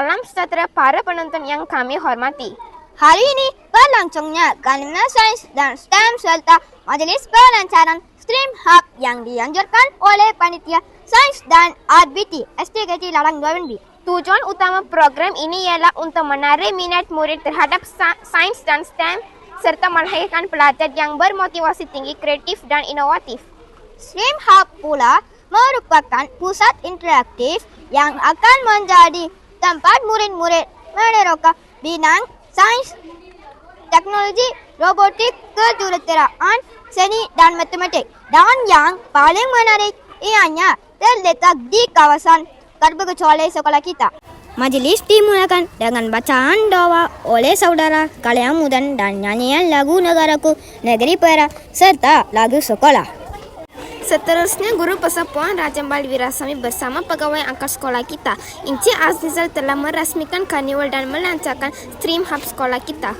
Salam sejahtera para penonton yang kami hormati. Hari ini berlangsungnya Kalima Sains dan STEM serta Majlis Pelancaran Stream Hub yang dianjurkan oleh Panitia Sains dan RBT STKT Larang 2B. Tujuan utama program ini ialah untuk menarik minat murid terhadap sa- sains dan STEM serta melahirkan pelajar yang bermotivasi tinggi, kreatif dan inovatif. Stream Hub pula merupakan pusat interaktif yang akan menjadi tempat murid-murid meneroka bidang sains, teknologi, robotik, kejuruteraan, seni dan matematik. Dan yang paling menarik ianya terletak di kawasan terberkecuali sekolah kita. Majlis dimulakan dengan bacaan doa oleh saudara Kalian Mudan dan nyanyian lagu negaraku, negeri Perak serta lagu sekolah. Seterusnya, Guru Besar Puan Raja Balwirasami bersama pegawai angkat sekolah kita, Inci Azizal telah merasmikan karnival dan melancarkan stream hub sekolah kita.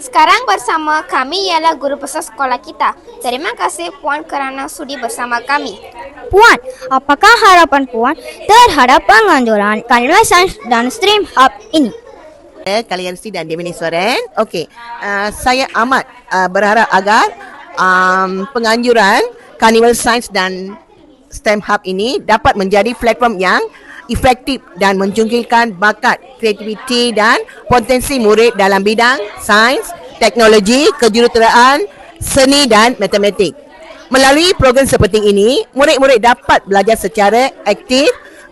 Sekarang bersama kami ialah Guru Besar sekolah kita. Terima kasih Puan kerana sudi bersama kami. Puan, apakah harapan Puan terhadap penganjuran Kalima Sains dan Stream Hub ini? Eh, Kaliansi dan Deminiswaran. Okey, uh, saya amat uh, berharap agar um, penganjuran Carnival Science dan STEM Hub ini dapat menjadi platform yang efektif dan menjungkilkan bakat, kreativiti dan potensi murid dalam bidang sains, teknologi, kejuruteraan, seni dan matematik. Melalui program seperti ini, murid-murid dapat belajar secara aktif,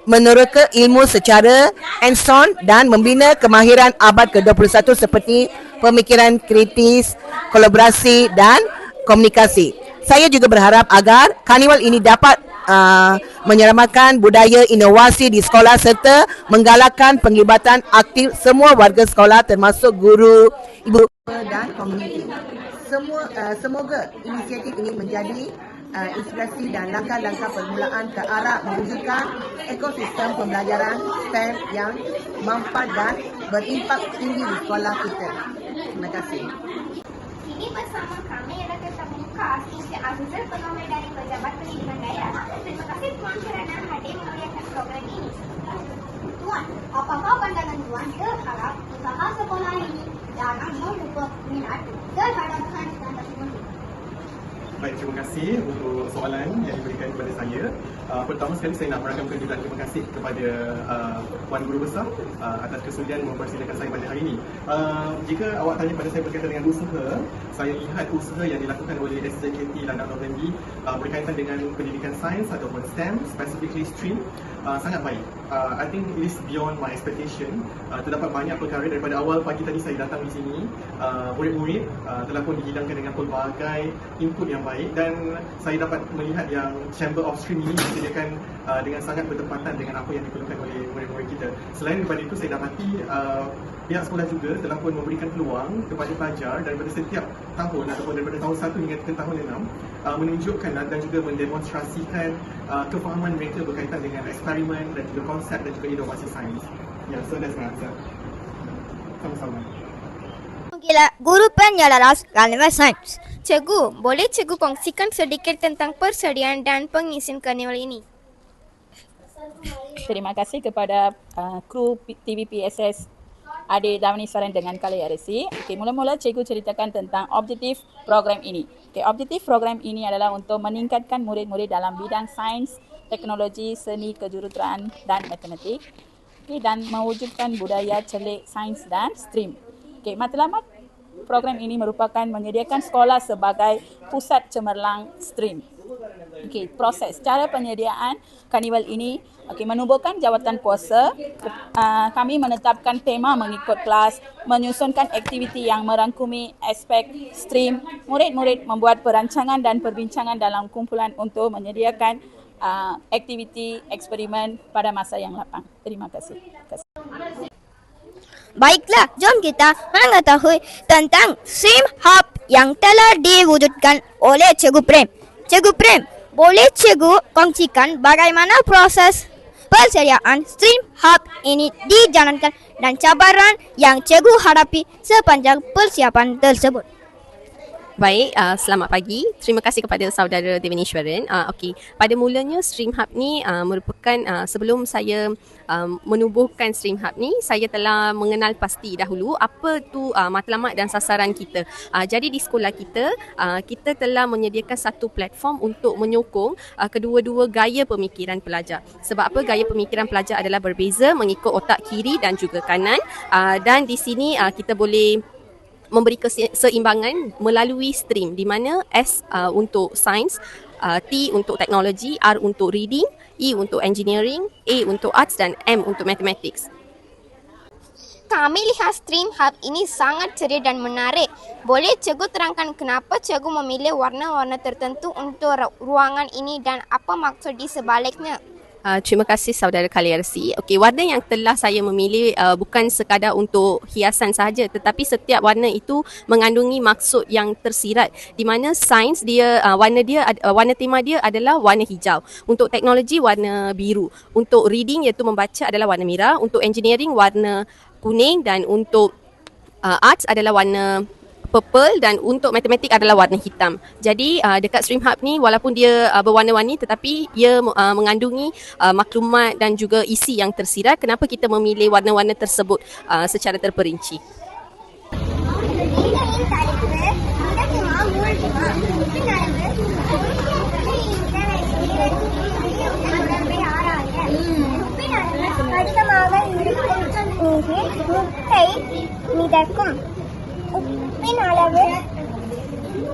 meneroka ilmu secara hands-on dan membina kemahiran abad ke-21 seperti pemikiran kritis, kolaborasi dan komunikasi. Saya juga berharap agar karnival ini dapat uh, menyelamatkan budaya inovasi di sekolah serta menggalakkan penglibatan aktif semua warga sekolah termasuk guru, ibu dan komuniti. Semua uh, semoga inisiatif ini menjadi uh, inspirasi dan langkah-langkah permulaan ke arah mewujudkan ekosistem pembelajaran STEM yang mampat dan berimpak tinggi di sekolah kita. Terima kasih. Kini bersama kami ialah tetamu khas Inci Azizal pegawai dari Pejabat Pendidikan Daerah. Terima kasih Puan kerana hadir memuliakan program ini. Tuan, apakah pandangan Tuan terhadap usaha sekolah ini jangan melupa minat terhadap sains dan? Baik, terima kasih untuk soalan yang diberikan kepada saya. Uh, pertama sekali saya nak merakamkan juga terima kasih kepada uh, Puan Guru Besar uh, atas kesudian mempersilakan saya pada hari ini. Uh, jika awak tanya pada saya berkaitan dengan usaha, saya lihat usaha yang dilakukan oleh SJKT Landak November uh, berkaitan dengan pendidikan sains ataupun STEM, specifically STREAM, uh, sangat baik. Uh, I think it is beyond my expectation. Uh, terdapat banyak perkara daripada awal pagi tadi saya datang di sini. Uh, murid-murid uh, telah pun dihidangkan dengan pelbagai input yang baik dan saya dapat melihat yang Chamber of Stream ini disediakan uh, dengan sangat bertepatan dengan apa yang diperlukan oleh murid-murid kita. Selain daripada itu saya dapati uh, pihak sekolah juga telah pun memberikan peluang kepada pelajar daripada setiap tahun ataupun daripada tahun 1 hingga ke tahun 6 uh, menunjukkan dan juga mendemonstrasikan uh, kefahaman mereka berkaitan dengan eksperimen dan juga konsep dan juga inovasi sains. Ya, yeah, so that's my answer. Sama-sama. Gila, guru penyelaras Kalima Sains. Cikgu, boleh cikgu kongsikan sedikit tentang persediaan dan pengisian karnival ini? Terima kasih kepada uh, kru TVPSS Adik Damani Saran dengan Kali RSC. Okey, mula-mula cikgu ceritakan tentang objektif program ini. Okey, objektif program ini adalah untuk meningkatkan murid-murid dalam bidang sains, teknologi, seni, kejuruteraan dan matematik. Okey, dan mewujudkan budaya celik sains dan STEAM. Okey, matlamat program ini merupakan menyediakan sekolah sebagai pusat cemerlang STEAM. Okey, proses cara penyediaan karnival ini okey menubuhkan jawatan kuasa. Uh, kami menetapkan tema mengikut kelas, menyusunkan aktiviti yang merangkumi aspek stream. Murid-murid membuat perancangan dan perbincangan dalam kumpulan untuk menyediakan uh, aktiviti eksperimen pada masa yang lapang. Terima kasih. Kasih. Baiklah, jom kita mengetahui tentang SIM Hub yang telah diwujudkan oleh Cikgu Prem. Cikgu Prem, boleh Cikgu kongsikan bagaimana proses persediaan STREAM Hub ini dijalankan dan cabaran yang Cikgu hadapi sepanjang persiapan tersebut. Baik, uh, selamat pagi. Terima kasih kepada saudara Devanishwaran. Uh, Okey, pada mulanya Stream Hub ni uh, merupakan uh, sebelum saya um, menubuhkan Stream Hub ni, saya telah mengenal pasti dahulu apa tu uh, matlamat dan sasaran kita. Uh, jadi di sekolah kita, uh, kita telah menyediakan satu platform untuk menyokong uh, kedua-dua gaya pemikiran pelajar. Sebab apa gaya pemikiran pelajar adalah berbeza mengikut otak kiri dan juga kanan. Uh, dan di sini uh, kita boleh memberi keseimbangan melalui stream di mana S uh, untuk sains, uh, T untuk teknologi, R untuk reading, E untuk engineering, A untuk arts dan M untuk mathematics. Kami lihat Stream Hub ini sangat ceria dan menarik. Boleh cikgu terangkan kenapa cikgu memilih warna-warna tertentu untuk ru- ruangan ini dan apa maksud di sebaliknya? Uh, terima kasih saudara Kaliarsi. Okey, warna yang telah saya memilih uh, bukan sekadar untuk hiasan sahaja tetapi setiap warna itu mengandungi maksud yang tersirat di mana sains dia uh, warna dia uh, warna tema dia adalah warna hijau. Untuk teknologi warna biru. Untuk reading iaitu membaca adalah warna merah, untuk engineering warna kuning dan untuk uh, arts adalah warna purple dan untuk matematik adalah warna hitam. Jadi uh, dekat Stream Hub ni walaupun dia uh, berwarna-warni tetapi ia uh, mengandungi uh, maklumat dan juga isi yang tersirat kenapa kita memilih warna-warna tersebut uh, secara terperinci. அதிகமாக இருக்கும் நீரில் முட்டை மிதக்கும் உப்பின் அளவு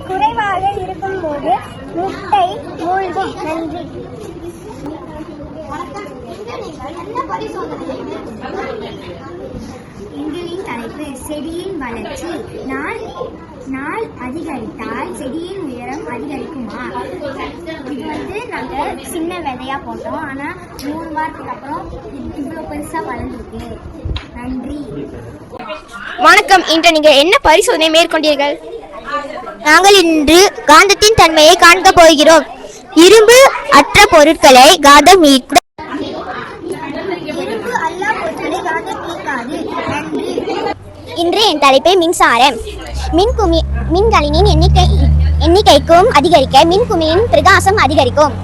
குறைவாக இருக்கும்போது முட்டை மூழ்கும். நன்றி. என்ன பரிசோதனை? செடியின் வளர்ச்சி. நாள் நாள் அதிகரித்தால் செடியின் உயரம் அதிகரிக்குமா? இது வந்து நாங்கள் சின்ன விதையா போட்டோம். ஆனால் மூணு வாரத்துக்கு அப்புறம் இது இவ்வளோ பெருசாக வளர்ந்துருக்கு. நன்றி. வணக்கம். இன்று நீங்கள் என்ன பரிசோதனை மேற்கொண்டீர்கள்? நாங்கள் இன்று காந்தத்தின் தன்மையை காண்க போகிறோம். இரும்பு அற்ற பொருட்களை காந்தம் இரும்பு அல்லா பொருட்களை காந்தம் நீக்காது நன்றி இன்று என் தலைப்பு மின்சாரம். மின்குமி மின்களின் எண்ணிக்கை எண்ணிக்கைக்கும் அதிகரிக்க மின்குமியின் பிரகாசம் அதிகரிக்கும்.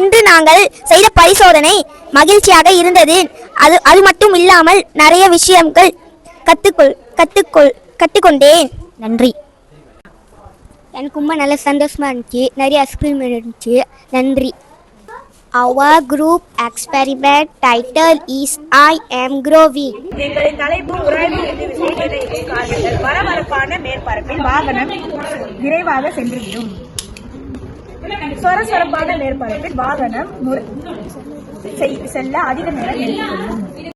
இன்று நாங்கள் செய்த பரிசோதனை மகிழ்ச்சியாக இருந்தது. அது அது மட்டும் இல்லாமல் நிறைய விஷயங்கள் கத்துக்கொள் கத்துக்கொள் கற்றுக்கொண்டேன் நன்றி. எனக்கு ரொம்ப நல்ல சந்தோஷமாக இருந்துச்சு. நிறைய எக்ஸ்பெரிமெண்ட் இருந்துச்சு. நன்றி. Our group experiment title is I am growing எங்களின் தலைப்பு உராய்வு மேற்பரப்பில் வாகனம் விரைவாக சென்றுவிடும். சொரசொரப்பான மேற்பரப்பில் வாகனம் செல்ல அதிக நேரம்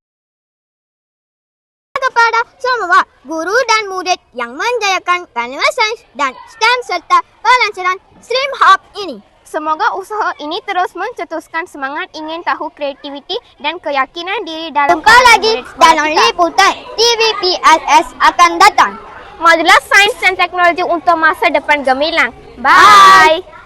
guru dan murid yang menjayakan Science dan STEM serta pelancaran Stream Hub ini. Semoga usaha ini terus mencetuskan semangat ingin tahu kreativiti dan keyakinan diri dalam Jumpa lagi dalam liputan TVPSS akan datang. Majulah Sains dan Teknologi untuk masa depan gemilang. Bye.